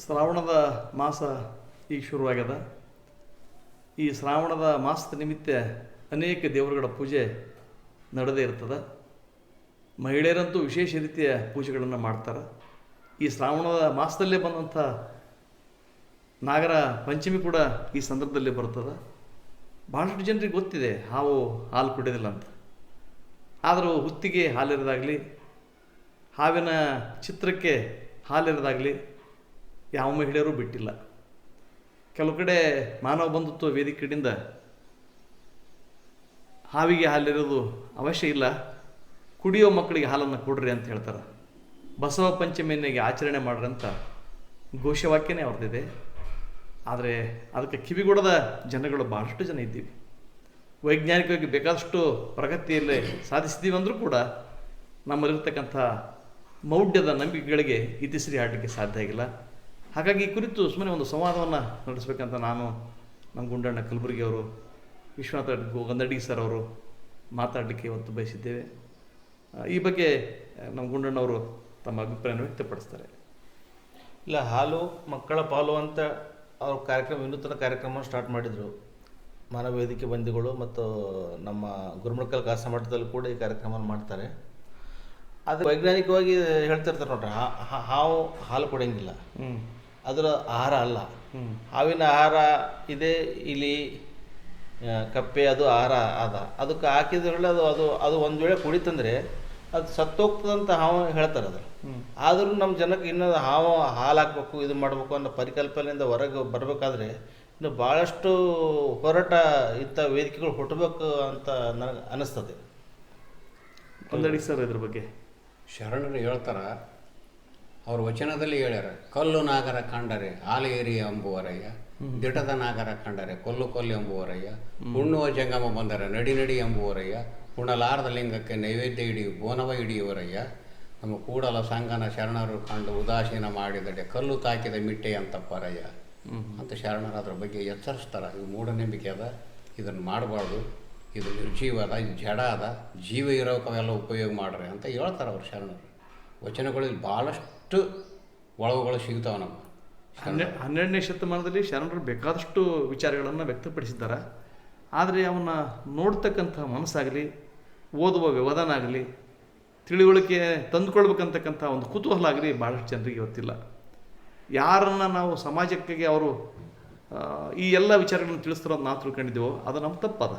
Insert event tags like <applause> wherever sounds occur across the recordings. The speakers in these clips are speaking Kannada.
ಶ್ರಾವಣದ ಮಾಸ ಈಗ ಶುರುವಾಗ್ಯದ. ಈ ಶ್ರಾವಣದ ಮಾಸದ ನಿಮಿತ್ತ ಅನೇಕ ದೇವರುಗಳ ಪೂಜೆ ನಡೆದೇ ಇರ್ತದೆ. ಮಹಿಳೆಯರಂತೂ ವಿಶೇಷ ರೀತಿಯ ಪೂಜೆಗಳನ್ನು ಮಾಡ್ತಾರೆ. ಈ ಶ್ರಾವಣದ ಮಾಸದಲ್ಲೇ ಬಂದಂಥ ನಾಗರ ಪಂಚಮಿ ಕೂಡ ಈ ಸಂದರ್ಭದಲ್ಲಿ ಬರ್ತದೆ. ಭಾಳಷ್ಟು ಜನರಿಗೆ ಗೊತ್ತಿದೆ ಹಾವು ಹಾಲು ಕುಡಿಯೋದಿಲ್ಲ ಅಂತ. ಆದರೂ ಹುತ್ತಿಗೆ ಹಾಲಿರೋದಾಗಲಿ, ಹಾವಿನ ಚಿತ್ರಕ್ಕೆ ಹಾಲಿರೋದಾಗಲಿ ಯಾವ ಮಹಿಳೆಯರು ಬಿಟ್ಟಿಲ್ಲ. ಕೆಲವು ಕಡೆ ಮಾನವ ಬಂಧುತ್ವ ವೇದಿಕೆ ಹಾವಿಗೆ ಹಾಲಿರೋದು ಅವಶ್ಯ ಇಲ್ಲ. ಕುಡಿಯೋ ಮಕ್ಕಳಿಗೆ ಹಾಲನ್ನು ಕೊಡ್ರಿ ಅಂತ ಹೇಳ್ತಾರೆ. ಬಸವ ಪಂಚಮಿಯನ್ನಿಗೆ ಆಚರಣೆ ಮಾಡ್ರಿ ಅಂತ ಘೋಷವಾಕ್ಯನೇ ಅವ್ರದ್ದಿದೆ. ಆದರೆ ಅದಕ್ಕೆ ಕಿವಿಗೊಡದ ಜನಗಳು ಭಾಳಷ್ಟು ಜನ ಇದ್ದೀವಿ. ವೈಜ್ಞಾನಿಕವಾಗಿ ಬೇಕಾದಷ್ಟು ಪ್ರಗತಿಯಲ್ಲಿ ಸಾಧಿಸಿದ್ದೀವಿ ಅಂದರೂ ಕೂಡ ನಮ್ಮಲ್ಲಿರ್ತಕ್ಕಂಥ ಮೌಢ್ಯದ ನಂಬಿಕೆಗಳಿಗೆ ಇತಿಶ್ರೀ ಆಡಲಿಕ್ಕೆ ಸಾಧ್ಯ ಆಗಿಲ್ಲ. ಹಾಗಾಗಿ ಈ ಕುರಿತು ಸುಮ್ಮನೆ ಒಂದು ಸಂವಾದವನ್ನು ನಡೆಸಬೇಕಂತ ನಾನು ನಮ್ಮ ಗುಂಡಣ್ಣ ಕಲಬುರ್ಗಿ ಅವರು ವಿಶ್ವನಾಥ ಗಂದಡಿ ಸರ್ ಅವರು ಮಾತಾಡಲಿಕ್ಕೆ ಇವತ್ತು ಬಯಸಿದ್ದೇವೆ. ಈ ಬಗ್ಗೆ ನಮ್ಮ ಗುಂಡಣ್ಣವರು ತಮ್ಮ ಅಭಿಪ್ರಾಯವನ್ನು ವ್ಯಕ್ತಪಡಿಸ್ತಾರೆ. ಇಲ್ಲ ಹಾಲು ಮಕ್ಕಳ ಪಾಲು ಅಂತ ಅವ್ರ ಕಾರ್ಯಕ್ರಮ ವಿನೂತನ ಕಾರ್ಯಕ್ರಮ ಸ್ಟಾರ್ಟ್ ಮಾಡಿದರು. ಮಾನವ ವೇದಿಕೆ ಬಂದಿಗಳು ಮತ್ತು ನಮ್ಮ ಗುರುಮುಖಲ್ ಕಾಸ ಮಠದಲ್ಲಿ ಕೂಡ ಈ ಕಾರ್ಯಕ್ರಮವನ್ನು ಮಾಡ್ತಾರೆ. ಅದು ವೈಜ್ಞಾನಿಕವಾಗಿ ಹೇಳ್ತಿರ್ತಾರೆ ನೋಡ್ರಿ ಹಾ- ಹಾ- ಹಾವು ಹಾಲು ಕೊಡೋಂಗಿಲ್ಲ. ಹ್ಞೂ ಅದರ ಆಹಾರ ಅಲ್ಲ. ಹಾವಿನ ಆಹಾರ ಇದೆ ಇಲಿ ಕಪ್ಪೆ ಅದು ಆಹಾರ ಅದ ಅದಕ್ಕೆ ಹಾಕಿದ್ರೆ ಅದು ಅದು ಅದು ಒಂದು ವೇಳೆ ಕುಡಿತಂದ್ರೆ ಅದು ಸತ್ತೋಗ್ತದಂತ ಹಾವು ಹೇಳ್ತಾರೆ ಅದು ಆದರೂ ನಮ್ಮ ಜನಕ್ಕೆ ಇನ್ನೂ ಹಾವು ಹಾಲು ಹಾಕ್ಬೇಕು ಇದು ಮಾಡಬೇಕು ಅನ್ನೋ ಪರಿಕಲ್ಪನೆಯಿಂದ ಹೊರಗೆ ಬರಬೇಕಾದ್ರೆ ಇನ್ನು ಭಾಳಷ್ಟು ಹೋರಾಟ ಇಂಥ ವೇದಿಕೆಗಳು ಹುಟ್ಟಬೇಕು ಅಂತ ನನಗೆ ಅನ್ನಿಸ್ತದೆ ಒಂದಡಿ ಸರ್ ಇದ್ರ ಬಗ್ಗೆ. ಶರಣರು ಹೇಳ್ತಾರ ಅವ್ರ ವಚನದಲ್ಲಿ ಹೇಳ್ಯಾರ, ಕಲ್ಲು ನಾಗರ ಕಂಡರೆ ಆಲೇರಿ ಎಂಬುವರಯ್ಯ, ದಿಟದ ನಾಗರ ಕಂಡರೆ ಕೊಲ್ಲು ಕೊಲ್ಲು ಎಂಬುವರಯ್ಯ, ಉಣ್ಣುವ ಜಂಗಮ ಬಂದರೆ ನಡಿ ನಡಿ ಎಂಬುವರಯ್ಯ, ಉಣಲಾರದ ಲಿಂಗಕ್ಕೆ ನೈವೇದ್ಯ ಇಡಿ ಬೋನವ ಹಿಡಿಯುವರಯ್ಯ, ನಮ್ಮ ಕೂಡಲ ಸಂಗನ ಶರಣರು ಕಂಡು ಉದಾಸೀನ ಮಾಡಿದಡೆ ಕಲ್ಲು ತಾಕಿದ ಮಿಟ್ಟೆ ಅಂತ ಪರಯ್ಯ ಅಂತ ಶರಣರು ಅದ್ರ ಬಗ್ಗೆ ಎಚ್ಚರಿಸ್ತಾರ. ಇದು ಮೂಢನಂಬಿಕೆ ಅದ. ಇದನ್ನು ಮಾಡಬಾರ್ದು. ಇದು ನಿರ್ಜೀವ ಅದ, ಇದು ಜಡ ಅದ. ಜೀವ ಇರೋಕವೆಲ್ಲ ಉಪಯೋಗ ಮಾಡ್ರಿ ಅಂತ ಹೇಳ್ತಾರೆ ಅವ್ರು ಶರಣರು. ವಚನಗಳಲ್ಲಿ ಭಾಳಷ್ಟು ಒಳವುಗಳು ಸಿಗ್ತಾವೆ ನಮ್ಗೆ. ಹನ್ನೆ, ಹನ್ನೆರಡನೇ ಶತಮಾನದಲ್ಲಿ ಶರಣರು ಬೇಕಾದಷ್ಟು ವಿಚಾರಗಳನ್ನು ವ್ಯಕ್ತಪಡಿಸಿದ್ದಾರೆ. ಆದರೆ ಅವನ್ನ ನೋಡ್ತಕ್ಕಂಥ ಮನಸ್ಸಾಗಲಿ, ಓದುವ ವ್ಯವಧಾನ ಆಗಲಿ ತಿಳಿವಳಿಕೆ ತಂದುಕೊಳ್ಬೇಕಂತಕ್ಕಂಥ ಒಂದು ಕುತೂಹಲ ಆಗಲಿ ಭಾಳಷ್ಟು ಜನರಿಗೆ ಇವತ್ತಿಲ್ಲ ಯಾರನ್ನು ನಾವು ಸಮಾಜಕ್ಕೆ ಅವರು ಈ ಎಲ್ಲ ವಿಚಾರಗಳನ್ನು ತಿಳಿಸ್ತಾರೋ ನಾವು ತಿಳ್ಕೊಂಡಿದ್ದೀವೋ, ಅದು ನಮ್ಮ ತಪ್ಪದ.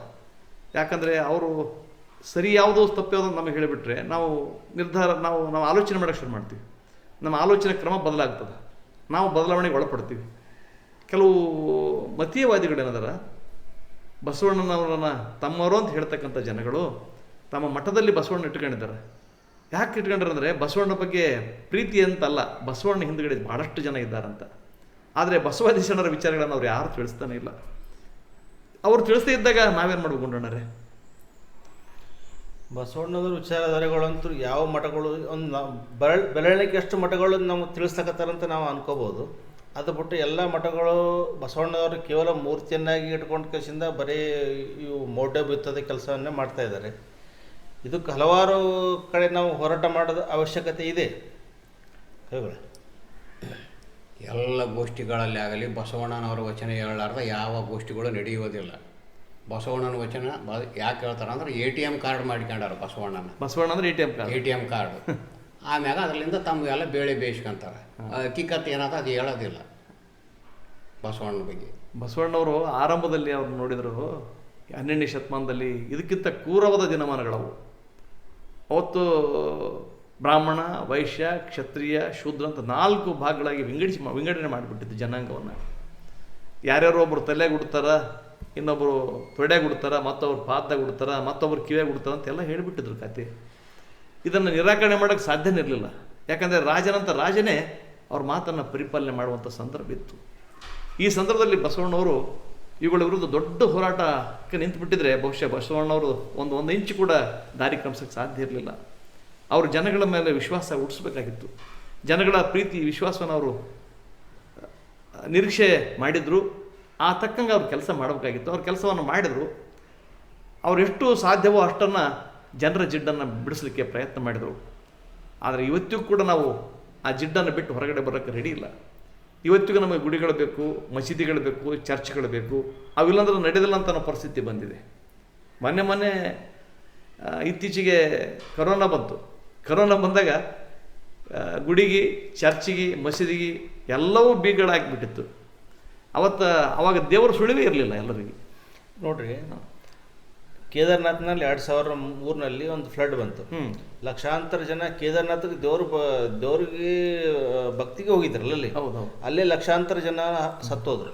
ಯಾಕಂದರೆ ಅವರು ಸರಿ ಯಾವುದೋ ತಪ್ಪು ಯಾವುದೋ ನಮಗೆ ಹೇಳಿಬಿಟ್ರೆ ನಾವು ನಿರ್ಧಾರ, ನಾವು ನಾವು ಆಲೋಚನೆ ಮಾಡೋಕ್ಕೆ ಶುರು ಮಾಡ್ತೀವಿ. ನಮ್ಮ ಆಲೋಚನೆ ಕ್ರಮ ಬದಲಾಗ್ತದೆ. ನಾವು ಬದಲಾವಣೆಗೆ ಒಳಪಡ್ತೀವಿ. ಕೆಲವು ಮತೀಯವಾದಿಗಳೇನದಾರ? ಬಸವಣ್ಣನವರನ್ನು ತಮ್ಮವರು ಅಂತ ಹೇಳ್ತಕ್ಕಂಥ ಜನಗಳು ತಮ್ಮ ಮಠದಲ್ಲಿ ಬಸವಣ್ಣ ಇಟ್ಕೊಂಡಿದ್ದಾರೆ. ಯಾಕೆ ಇಟ್ಕೊಂಡ್ರೆ ಅಂದರೆ ಬಸವಣ್ಣ ಬಗ್ಗೆ ಪ್ರೀತಿ ಅಂತಲ್ಲ, ಬಸವಣ್ಣ ಹಿಂದುಗಡೆ ಭಾಳಷ್ಟು ಜನ ಇದ್ದಾರಂತ. ಆದರೆ ಬಸವಾದಿ ಜನರ ವಿಚಾರಗಳನ್ನು ಅವ್ರು ಯಾರು ತಿಳಿಸ್ತಾನೆ ಇಲ್ಲ. ಅವ್ರು ತಿಳಿಸ್ತಾ ಇದ್ದಾಗ ನಾವೇನು ಮಾಡ್ಬೇಕು ಗುಂಡಣ್ಣರೇ ಬಸವಣ್ಣನವ್ರ ವಿಚಾರಧಾರೆಗಳಂತೂ ಯಾವ ಮಠಗಳು, ಒಂದು ನಾವು ಬೆಳ, ಬೆಳವಣಿಗೆ ಎಷ್ಟು ಮಠಗಳು ನಮ್ಗೆ ತಿಳಿಸ್ತಕ್ಕಂತ ನಾವು ಅನ್ಕೋಬೋದು. ಅದು ಬಿಟ್ಟು ಎಲ್ಲ ಮಠಗಳು ಬಸವಣ್ಣನವರು ಕೇವಲ ಮೂರ್ತಿಯನ್ನಾಗಿ ಇಟ್ಕೊಂಡು ಕಳಿಸಿಂದ ಬರೀ ಇವು ಮೌಢ್ಯ ಬಿತ್ತದ ಕೆಲಸವನ್ನೇ ಮಾಡ್ತಾ ಇದ್ದಾರೆ. ಇದಕ್ಕೆ ಹಲವಾರು ಕಡೆ ನಾವು ಹೋರಾಟ ಮಾಡೋದು ಅವಶ್ಯಕತೆ ಇದೆ. ಎಲ್ಲ ಗೋಷ್ಠಿಗಳಲ್ಲಿ ಆಗಲಿ ಬಸವಣ್ಣನವರ ವಚನ ಹೇಳಲಾರ್ದ ಯಾವ ಗೋಷ್ಠಿಗಳು ನಡೆಯುವುದಿಲ್ಲ. ಬಸವಣ್ಣನ ವಚನ ಬ ಯಾಕೆ ಹೇಳ್ತಾರೆ ಅಂದ್ರೆ ಎ ಟಿ ಎಂ ಕಾರ್ಡ್ ಮಾಡ್ಕೊಂಡಾರ ಬಸವಣ್ಣನ. ಬಸವಣ್ಣ ಅಂದ್ರೆ A T M A card. T M card. ಆಮ್ಯಾಗ ಅದರಿಂದ ತಮಗೆಲ್ಲ ಬೇಳೆ ಬೇಯಿಸ್ಕೊಂತಾರೆ. ಹಕ್ಕಿಕತ್ತು ಏನಾದ ಅದು ಹೇಳೋದಿಲ್ಲ. ಬಸವಣ್ಣನ ಬಗ್ಗೆ. ಬಸವಣ್ಣವರು ಆರಂಭದಲ್ಲಿ ಅವ್ರು ನೋಡಿದ್ರು ಹನ್ನೆರಡನೇ ಶತಮಾನದಲ್ಲಿ ಇದಕ್ಕಿಂತ ಕ್ರೂರವಾದ ದಿನಮಾನಗಳವು. ಅವತ್ತು ಬ್ರಾಹ್ಮಣ ವೈಶ್ಯ ಕ್ಷತ್ರಿಯ ಶೂದ್ರ ಅಂತ ನಾಲ್ಕು ಭಾಗಗಳಾಗಿ ವಿಂಗಡಿಸಿ ವಿಂಗಡಣೆ ಮಾಡಿಬಿಟ್ಟಿದ್ದು ಜನಾಂಗವನ್ನು. ಯಾರ್ಯಾರೋ ಒಬ್ಬರು ತಲೆಗೆ ಉಡ್ತಾರ ಇನ್ನೊಬ್ಬರು ತೊಡೆಗೆ ಉಡ್ತಾರ, ಮತ್ತೊಬ್ರು ಪಾದದಾಗ ಉಡ್ತಾರೆ, ಮತ್ತೊಬ್ರು ಕಿವಿಯಾಗಿ ಉಡ್ತಾರೆ ಅಂತೆಲ್ಲ ಹೇಳಿಬಿಟ್ಟಿದ್ರು ಕತೆ. ಇದನ್ನು ನಿರಾಕರಣೆ ಮಾಡೋಕ್ಕೆ ಸಾಧ್ಯನೇ ಇರಲಿಲ್ಲ. ಯಾಕಂದರೆ ರಾಜನಂತ ರಾಜನೇ ಅವ್ರ ಮಾತನ್ನು ಪರಿಪಾಲನೆ ಮಾಡುವಂಥ ಸಂದರ್ಭ ಇತ್ತು. ಈ ಸಂದರ್ಭದಲ್ಲಿ ಬಸವಣ್ಣವರು ಇವುಗಳ ವಿರುದ್ಧ ದೊಡ್ಡ ಹೋರಾಟಕ್ಕೆ ನಿಂತುಬಿಟ್ಟಿದ್ರೆ ಬಹುಶಃ ಬಸವಣ್ಣವರು ಒಂದು ಒಂದು ಇಂಚು ಕೂಡ ದಾರಿ ಕ್ರಮಿಸೋಕ್ಕೆ ಸಾಧ್ಯ ಇರಲಿಲ್ಲ. ಅವರು ಜನಗಳ ಮೇಲೆ ವಿಶ್ವಾಸ ಹುಟ್ಟಿಸ್ಬೇಕಾಗಿತ್ತು ಜನಗಳ ಪ್ರೀತಿ, ವಿಶ್ವಾಸವನ್ನು ಅವರು ನಿರೀಕ್ಷೆ ಮಾಡಿದರು. ಆ ತಕ್ಕಂಗೆ ಅವ್ರು ಕೆಲಸ ಮಾಡಬೇಕಾಗಿತ್ತು. ಅವ್ರ ಕೆಲಸವನ್ನು ಮಾಡಿದರು. ಅವರೆಷ್ಟು ಸಾಧ್ಯವೋ ಅಷ್ಟನ್ನು ಜನರ ಜಿಡ್ಡನ್ನು ಬಿಡಿಸಲಿಕ್ಕೆ ಪ್ರಯತ್ನ ಮಾಡಿದರು. ಆದರೆ ಇವತ್ತಿಗೂ ಕೂಡ ನಾವು ಆ ಜಿಡ್ಡನ್ನು ಬಿಟ್ಟು ಹೊರಗಡೆ ಬರೋಕ್ಕೆ ರೆಡಿ ಇಲ್ಲ. ಇವತ್ತಿಗೂ ನಮಗೆ ಗುಡಿಗಳು ಬೇಕು, ಮಸೀದಿಗಳು ಬೇಕು, ಚರ್ಚ್ಗಳು ಬೇಕು. ಅವಿಲ್ಲಂದ್ರೆ ನಡೆದಿಲ್ಲ ಅಂತ ಅನ್ನೋ ಪರಿಸ್ಥಿತಿ ಬಂದಿದೆ. ಮೊನ್ನೆ ಮೊನ್ನೆ ಇತ್ತೀಚೆಗೆ ಕರೋನಾ ಬಂತು. ಕರೋನಾ ಬಂದಾಗ ಗುಡಿಗೆ, ಚರ್ಚಿಗೆ, ಮಸೀದಿಗೆ ಎಲ್ಲವೂ ಬೀಗಗಳಾಗಿಬಿಟ್ಟಿತ್ತು ಅವತ್ತು ಅವಾಗ ದೇವರ ಸುಳಿವೇ ಇರಲಿಲ್ಲ ಎಲ್ಲರಿಗೆ. ನೋಡ್ರಿ ಕೇದಾರ್ನಾಥ್ನಲ್ಲಿ ಎರಡು ಸಾವಿರ ಮೂರಿನಲ್ಲಿ ಒಂದು ಫ್ಲಡ್ ಬಂತು. ಲಕ್ಷಾಂತರ ಜನ ಕೇದಾರ್ನಾಥ್ಗೆ ದೇವ್ರ ಬ ದೇವ್ರಿಗೆ ಭಕ್ತಿಗೆ ಹೋಗಿದ್ರಲ್ಲ ಅಲ್ಲಿ? ಹೌದು ಹೌದು. ಅಲ್ಲೇ ಲಕ್ಷಾಂತರ ಜನ ಸತ್ತೋದ್ರು.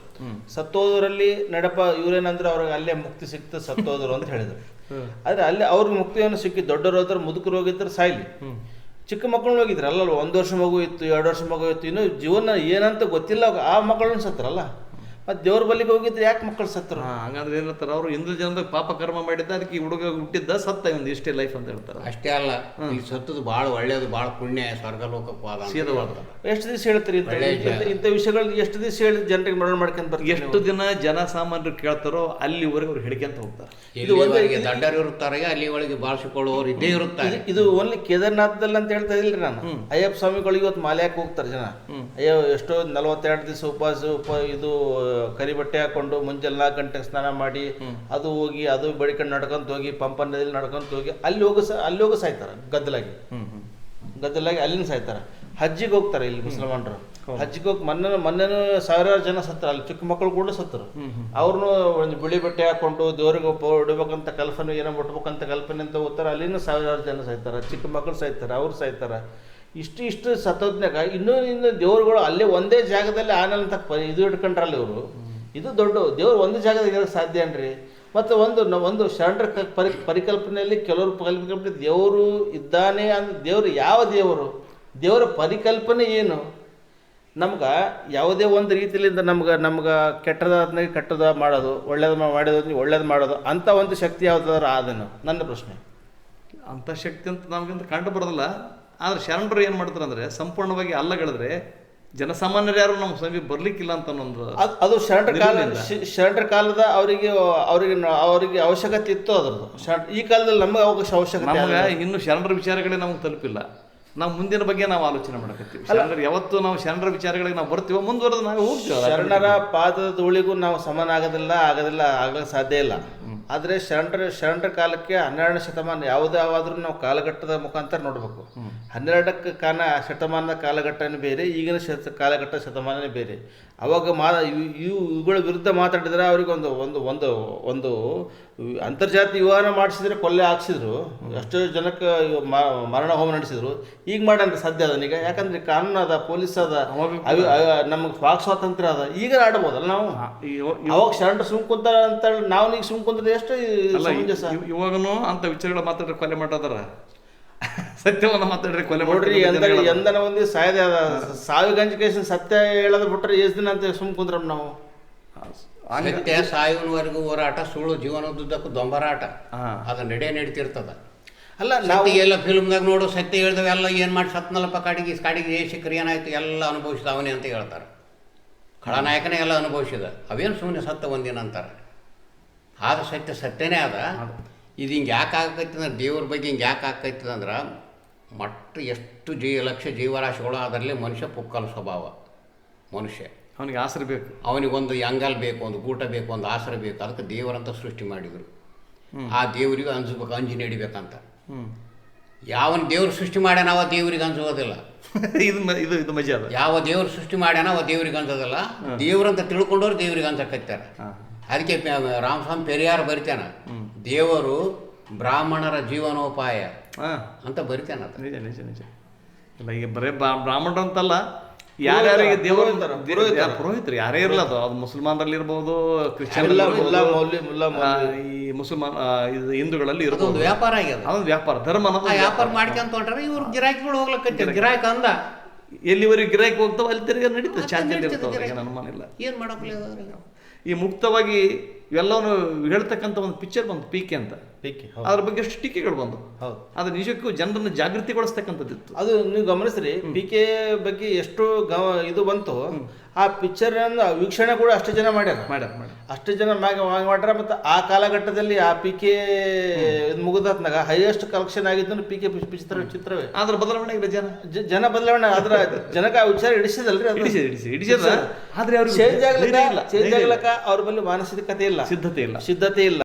ಸತ್ತೋದ್ರಲ್ಲಿ ನಡಪ ಇವ್ರೇನಂದ್ರೆ ಅವ್ರಿಗೆ ಅಲ್ಲೇ ಮುಕ್ತಿ ಸಿಕ್ತು ಸತ್ತೋದ್ರು ಅಂತ ಹೇಳಿದ್ರು. <laughs> ಆದ್ರೆ ಅಲ್ಲಿ ಅವ್ರಿಗೆ ಮುಕ್ತಿಯನ್ನು ಸಿಕ್ಕಿ ದೊಡ್ಡರು ಹೋದ್ರೆ ಮುದುಕರು ಹೋಗಿದ್ರೆ ಸಾಯ್ಲಿ. ಚಿಕ್ಕ ಮಕ್ಕಳು ಹೋಗಿದ್ರು ಅಲ್ಲಲ್ಲ ಒಂದು ವರ್ಷ ಮಗು ಇತ್ತು ಎರಡು ವರ್ಷ ಮಗು ಇತ್ತು ಇನ್ನು ಜೀವನ ಏನಂತ ಗೊತ್ತಿಲ್ಲ ಆ ಮಕ್ಕಳನ್ನ ಸತ್ರಲ್ಲ ಮತ್ತೆ ದೇವ್ರ ಬಲ್ಲಿಗೆ ಹೋಗಿದ್ರೆ ಯಾಕೆ ಮಕ್ಕಳು ಸತ್ತರು? ಹಾ, ಹಂಗಂದ್ರೆ ಏನಂತಾರೆ ಅವರು ಹಿಂದೂ ಜನದಾಗ ಪಾಪ ಕರ್ಮ ಮಾಡಿದ್ದ ಅದಕ್ಕೆ ಈ ಹುಡುಗ ಹುಟ್ಟಿದ್ದ ಸತ್ತ ಒಂದು ಇಷ್ಟೇ ಲೈಫ್ ಅಂತ ಹೇಳ್ತಾರೆ. ಅಷ್ಟೇ ಅಲ್ಲ ಇಲ್ಲಿ ಸತ್ತದು ಭಾಳ ಒಳ್ಳೇದು ಭಾಳ ಪುಣ್ಯ ಸ್ವರ್ಗಲೋಕಕ್ಕೆ ಹೋದ ಅಂತ ಸೀದವಾದ ಎಷ್ಟು ದಿವಸ ಹೇಳ್ತೀರಿ ಇಂಥ ವಿಷಯಗಳು ಎಷ್ಟು ದಿವಸ ಹೇಳಿ ಜನರಿಗೆ ಮರಣ ಮಾಡ್ಕೊಂಡ್ ಬರ್ತಾರೆ ಎಷ್ಟು ದಿನ ಜನ ಸಾಮಾನ್ಯರು ಕೇಳ್ತಾರೋ ಅಲ್ಲಿವರೆಗೆ ಅವ್ರು ಹಿಡ್ಕೊಂತ ಹೋಗ್ತಾರೆ. ಇದು ಒಂದೇ ದಡ್ಡರು ಇರುತ್ತಾರೆ ಅಲ್ಲಿವರೆಗೆ ಬಾಳಿಸಿಕೊಳ್ಳುವವರು ಇದ್ದೇ ಇರುತ್ತಾರೆ. ಇದು- ಇದು ಓನ್ಲಿ ಕೇದಾರ್ನಾಥದಲ್ಲಿ ಅಂತ ಹೇಳ್ತಾ ಇಲ್ರಿ ನಾನು. ಅಯ್ಯಪ್ಪ ಸ್ವಾಮಿಗಳಿಗೆ ಇವತ್ತು ಮಾಲೆ ಹೋಗ್ತಾರೆ ಜನ. ಅಯ್ಯೋ ಎಷ್ಟೋ ನಲವತ್ತೆರಡು ದಿವಸ ಉಪವಾಸ ಉಪ ಇದು ಕರಿ ಬಟ್ಟೆ ಹಾಕೊಂಡು ಮುಂಜಾನೆ ನಾಲ್ಕು ಗಂಟೆಗೆ ಸ್ನಾನ ಮಾಡಿ ಅದು ಹೋಗಿ ಅದು ಬಡಿಕೊಂಡು ನಡ್ಕೊಂತ ಹೋಗಿ ಪಂಪ ನದಿಲಿ ನಡ್ಕೊಂತ ಹೋಗಿ ಅಲ್ಲಿ ಹೋಗಿ ಅಲ್ಲಿ ಹೋಗಿ ಸಾಯ್ತಾರೆ ಗದ್ದಲಾಗಿ. ಗದ್ದಲಾಗಿ ಅಲ್ಲಿನ ಸಾಯ್ತಾರೆ. ಹಜ್ಜಿಗೆ ಹೋಗ್ತಾರೆ ಇಲ್ಲಿ ಮುಸಲ್ಮಾನರು. ಹಜ್ಜಿಗೆ ಹೋಗಿ ಮೊನ್ನೆ ಮೊನ್ನೆನೂ ಸಾವಿರಾರು ಜನ ಸತ್ತರು ಅಲ್ಲಿ ಚಿಕ್ಕ ಮಕ್ಕಳು ಕೂಡ ಸತ್ತರು. ಅವ್ರನ್ನೂ ಒಂದು ಬಿಳಿ ಬಟ್ಟೆ ಹಾಕೊಂಡು ದೇವ್ರಿಗೆ ಒಬ್ಬ ಹೊಡಿಬೇಕಂತ ಕಲ್ಪನೆ ಏನೋ ಮುಟ್ಬೇಕಂತ ಕಲ್ಪನೆ ಅಂತ ಹೋಗ್ತಾರೆ. ಅಲ್ಲಿನೂ ಸಾವಿರಾರು ಜನ ಸಾಯ್ತಾರೆ ಚಿಕ್ಕ ಮಕ್ಕಳು ಸಾಯ್ತಾರೆ ಅವ್ರು ಸಾಯ್ತಾರೆ. ಇಷ್ಟು ಇಷ್ಟು ಸತ್ತೋದ್ನಾಗ ಇನ್ನೂ ಇನ್ನು ದೇವ್ರುಗಳು ಅಲ್ಲೇ ಒಂದೇ ಜಾಗದಲ್ಲಿ ಆನಲ್ ಅಂತ ಪ ಇದು ಇಟ್ಕೊಂಡ್ರಲ್ಲ ಇವರು. ಇದು ದೊಡ್ಡ ದೇವ್ರು ಒಂದೇ ಜಾಗದಾಗ ಇರೋಕ್ಕೆ ಸಾಧ್ಯ ಅನ್ರಿ ಮತ್ತು ಒಂದು ಒಂದು ಶರಣರ ಪರಿ ಪರಿಕಲ್ಪನೆಯಲ್ಲಿ ಕೆಲವರು ಪರಿಕಲ್ಪನೆ ದೇವರು ಇದ್ದಾನೆ ಅಂದ್ರೆ ದೇವರು ಯಾವ ದೇವರು? ದೇವರ ಪರಿಕಲ್ಪನೆ ಏನು? ನಮ್ಗೆ ಯಾವುದೇ ಒಂದು ರೀತಿಯಿಂದ ನಮ್ಗೆ ನಮ್ಗೆ ಕೆಟ್ಟದಾದ್ಮೇಲೆ ಕೆಟ್ಟದ ಮಾಡೋದು ಒಳ್ಳೇದು ಮಾಡಿದ್ರೆ ಒಳ್ಳೇದು ಮಾಡೋದು ಅಂಥ ಒಂದು ಶಕ್ತಿ ಯಾವುದಾದ್ರೂ ಆದನು ನನ್ನ ಪ್ರಶ್ನೆ. ಅಂಥ ಶಕ್ತಿ ಅಂತ ನಮಗಿಂತ ಕಂಡು ಬರೋದಿಲ್ಲ. ಆದ್ರೆ ಶರಣರು ಏನು ಮಾಡ್ತಾರೆ ಅಂದರೆ ಸಂಪೂರ್ಣವಾಗಿ ಅಲ್ಲಗಳಿದ್ರೆ ಜನಸಾಮಾನ್ಯರು ಯಾರು ನಮ್ಮ ಸಮೀಪ ಬರ್ಲಿಕ್ಕಿಲ್ಲ ಅಂತ ಒಂದು ಅದು ಶರಣರ ಕಾಲ ಶರಣರ ಕಾಲದ ಅವರಿಗೆ ಅವರಿಗೆ ಅವರಿಗೆ ಅವಶ್ಯಕತೆ ಇತ್ತು ಅದ್ರದ್ದು. ಶರಣ ಈ ಕಾಲದಲ್ಲಿ ನಮಗೆ ಅವಕಾಶ ಅವಶ್ಯಕತೆ ನಮಗೆ ಇನ್ನು ಶರಣರ ವಿಚಾರಗಳೇ ನಮಗೆ ತಲುಪಿಲ್ಲ. ನಾವು ಮುಂದಿನ ಬಗ್ಗೆ ನಾವು ಆಲೋಚನೆ ಮಾಡಕತ್ತೀವಿ ಶರಣರು ಯಾವತ್ತು ನಾವು ಶರಣರ ವಿಚಾರಗಳಿಗೆ ನಾವು ಬರ್ತೀವೋ ಮುಂದುವರೆದು ನಾವು ಹೋಗ್ತೀವಿ ಶರಣರ ಪಾದದ ಧೂಳಿಗೂ ನಾವು ಸಮಾನ ಆಗೋದಿಲ್ಲ ಆಗೋದಿಲ್ಲ ಆಗ್ಲಿಕ್ಕೆ ಸಾಧ್ಯ ಇಲ್ಲ. ಆದರೆ ಶರಣರ ಶರಣರ ಕಾಲಕ್ಕೆ ಹನ್ನೆರಡನೇ ಶತಮಾನ ಯಾವುದಾದ್ರೂ ನಾವು ಕಾಲಘಟ್ಟದ ಮುಖಾಂತರ ನೋಡಬೇಕು. ಹನ್ನೆರಡಕ್ಕೆ ಕಾನ ಶತಮಾನದ ಕಾಲಘಟ್ಟನೇ ಬೇರೆ ಈಗಿನ ಶತ ಕಾಲಘಟ್ಟ ಶತಮಾನನೇ ಬೇರೆ. ಅವಾಗ ಮಾ ಇವ್- ಇವು ಇವುಗಳ ವಿರುದ್ಧ ಮಾತಾಡಿದ್ರೆ ಅವ್ರಿಗೆ ಒಂದು ಒಂದು ಒಂದು ಒಂದು ಅಂತರ್ಜಾತಿ ವಿವಾಹ ಮಾಡಿಸಿದ್ರೆ ಕೊಲ್ಲೆ ಹಾಕ್ಸಿದ್ರು. ಎಷ್ಟೋ ಜನಕ್ಕೆ ಮರಣ ಹೋಮ ನಡೆಸಿದ್ರು. ಈಗ ಮಾಡಂತ ಸಾಧ್ಯ ಅದ ಈಗ. ಯಾಕಂದ್ರೆ ಕಾನೂನು ಅದ ಪೊಲೀಸ್ ಅದ ನಮಗೆ ವಾಕ್ ಸ್ವಾತಂತ್ರ್ಯ ಅದ. ಈಗ ಆಡ್ಬೋದಲ್ಲ ನಾವು? ಅವಾಗ ಶರಣ ಸುಮ್ ಕುಂತಾರ ಅಂತೇಳಿ ನಾವು ಈಗ ಸುಮ್ ಕುಂತ್ರೆ ಎಷ್ಟು ಇವಾಗನು ಅಂತ ವಿಚಾರಗಳು ಮಾತಾಡ್ರೆ ಕೊಲೆ ಮಾಡೋದಾರ ಸತ್ಯವನ್ನ ಮಾತಾಡ್ರಿ ಕೊಲೆ ನೋಡ್ರಿ ಎಂದನ ಒಂದು ಸಾಯದೆ ಅದ. ಸಾವಿಗೆ ಕೇಸಿನ ಸತ್ಯ ಹೇಳೋದು ಬಿಟ್ರೆ ಎಷ್ಟು ದಿನ ಅಂತ ಸುಮ್ ಕುಂದ್ರಮ್ ನಾವು. ಅಗತ್ಯ ಸತ್ಯ ಸಾಯುವವರೆಗೂ ಹೋರಾಟ ಸುಳ್ಳು ಜೀವನದುದ್ದಕ್ಕೂ ದೊಂಬರಾಟ. ಅದು ನಡೆ ನಡೀತಿರ್ತದ. ಅಲ್ಲ ನಾವು ಎಲ್ಲ ಫಿಲ್ಮ್ದಾಗ ನೋಡು ಸತ್ಯ ಹೇಳ್ದವ ಎಲ್ಲ ಏನು ಮಾಡಿ ಸತ್ನಲ್ಲಪ್ಪ ಕಾಡಿಗೆ ಕಾಡಿಗೆ ಏ ಸಿಕ್ಕರು ಏನಾಯ್ತು ಎಲ್ಲ ಅನುಭವಿಸಿದ ಅವನೇ ಅಂತ ಹೇಳ್ತಾರೆ. ಖಳನಾಯಕನೇ ಎಲ್ಲ ಅನುಭವಿಸಿದ. ಅವೇನು ಸುಮ್ಮನೆ ಸತ್ತ ಒಂದಿನ ಅಂತಾರೆ. ಆದ ಸತ್ಯ ಸತ್ಯನೇ ಅದ. ಇದು ಹಿಂಗೆ ಯಾಕೆ ಆಕೈತಿ ಅಂದ್ರೆ ದೇವ್ರ ಬಗ್ಗೆ ಹಿಂಗೆ ಯಾಕೆ ಆಕೈತದ ಅಂದ್ರೆ ಮಟ್ಟ ಎಷ್ಟು ಜೀ ಲಕ್ಷ ಜೀವರಾಶಿಗಳು ಅದರಲ್ಲಿ ಮನುಷ್ಯ ಪುಕ್ಕಲ ಸ್ವಭಾವ. ಮನುಷ್ಯ. ಅವನಿಗೆ ಆಸರೆ ಬೇಕು. ಅವನಿಗೊಂದು ಎಂಗಲ್ ಬೇಕು ಒಂದು ಗೂಟ ಬೇಕು ಒಂದು ಆಸರೆ ಬೇಕು ಅದಕ್ಕೆ ದೇವರಂತ ಸೃಷ್ಟಿ ಮಾಡಿದರು. ಆ ದೇವರಿಗೆ ಅಂಜಬೇಕು ಅಂಜಿ ನಡಿಬೇಕಂತ. ಯಾವ ಯಾವನ ದೇವ್ರು ಸೃಷ್ಟಿ ಮಾಡ್ಯಾನ ಅವ ದೇವ್ರಿಗೆ ಅನ್ಸೋದಿಲ್ಲ <laughs> ಇದು ಇದು ಇದು ಮಜಾ ಅದ. ಯಾವ ದೇವ್ರು ಸೃಷ್ಟಿ ಮಾಡ್ಯಾನ ಅವ ದೇವ್ರಿಗೆ ಅನ್ಸೋದಿಲ್ಲ ದೇವರಂತ ತಿಳ್ಕೊಂಡವ್ರು ದೇವ್ರಿಗೆ ಅನ್ಸಕತ್ತಾರ ಅದಕ್ಕೆ ರಾಮಸ್ವಾಮಿ ಪೆರಿಯಾರ್ ಬರಿತಾನ. ದೇವರು ಬ್ರಾಹ್ಮಣರ ಜೀವನೋಪಾಯ ಅಂತ ಬರಿತೇನೆ ಅದು ನಿಜ ನಿಜ ನಿಜ. ಇಲ್ಲ ಈಗ ಬರೇ ಬ್ರಾ- ಬ್ರಾಹ್ಮಣರು ಅಂತಲ್ಲ ಯಾರ್ಯಾರಿಗೆ ದೇವರು ಪುರೋಹಿತ ಪುರೋಹಿತರ. ಯಾರೇ ಇರಲ್ಲ ಅದು. ಅದು ಮುಸಲ್ಮಾನರಲ್ಲಿ ಇರ್ಬೋದು ಕ್ರಿಶ್ಚಿಯನ್ ಈ ಮುಸಲ್ಮಾನ್ ಇದು ಹಿಂದೂಗಳಲ್ಲಿ ಇರ್ಬೋದು. ವ್ಯಾಪಾರ ಆಗ್ಯದ ಅದೊಂದು ವ್ಯಾಪಾರ ಧರ್ಮ ಅನ್ನೋದು ವ್ಯಾಪಾರ. ಮಾಡ್ಕೊಂತ ಹೊಂಟ್ರೆ ಇವ್ರು ಗಿರಾಕಿಗಳು ಹೋಗ್ಲಕ್ಕ ಗಿರಾಕ ಅಂದ. ಎಲ್ಲಿವರೆಗೆ ಗಿರಾಕಿ ಹೋಗ್ತಾವ ಅಲ್ಲಿ ತಿರುಗಿ ನಡೀತದೆ ನಡೀತದೆ ಇರ್ತಾವ. ಏನು ಅನುಮಾನ ಇಲ್ಲ ಏನು ಮಾಡೋಕ್ಕೆ ಈ ಮುಕ್ತವಾಗಿ ಇವೆಲ್ಲವನ್ನು ಹೇಳ್ತಕ್ಕಂಥ ಒಂದು ಪಿಕ್ಚರ್ ಬಂತು ಪಿ ಕೆ ಅಂತ. ಪೀಕೆ ಅದ್ರ ಬಗ್ಗೆ ಎಷ್ಟು ಟೀಕೆಗಳು ಬಂದು. ಹೌದು. ಅದು ನಿಜಕ್ಕೂ ಜನರನ್ನು ಜಾಗೃತಿಗೊಳಿಸ್ತಕ್ಕಂಥದ್ದಿತ್ತು ಅದು ನೀವು ಗಮನಿಸ್ರಿ ಪಿ ಕೆ ಬಗ್ಗೆ ಎಷ್ಟು ಗಮ ಇದು ಬಂತು ಆ ಪಿಕ್ಚರ್ ವೀಕ್ಷಣೆ ಕೂಡ ಅಷ್ಟು ಜನ ಮಾಡ್ಯಾರ. ಮಾಡ್ಯಾರ ಮಾಡ್ಯಾರ. ಅಷ್ಟು ಜನ ಮಾಡ್ಯಾರ ಮತ್ತು ಆ ಕಾಲಘಟ್ಟದಲ್ಲಿ ಆ ಪಿ ಕೆ ಮುಗಿದಾತ್ನಾಗ ಹೈಯೆಸ್ಟ್ ಕಲೆಕ್ಷನ್ ಆಗಿದ್ದು ಪಿ ಕೆ ಚಿತ್ರ ಚಿತ್ರವೇ ಅದ್ರ ಬದಲಾವಣೆ ಇಲ್ಲ ಜನ? ಜನ ಬದಲಾವಣೆ ಅದ್ರ ಜನಕ್ಕೆ ಆ ವಿಚಾರ ಹಿಡಿಸಿದಲ್ರಿ ಅದು? ಹಿಡಿಸಿ ಹಿಡಿಸಿ ಆದ್ರೆ ಅವ್ರು ಚೇಂಜ್ ಆಗ್ಲಿಲ್ಲ ಇಲ್ಲ ಚೇಂಜ್ ಇಲ್ಲ. ಆಗ್ಲಕ್ಕ ಅವ್ರ ಬಳಿ ಮಾನಸಿಕತೆ ಇಲ್ಲ ಸಿದ್ಧತೆ ಇಲ್ಲ ಸಿದ್ಧತೆ ಇಲ್ಲ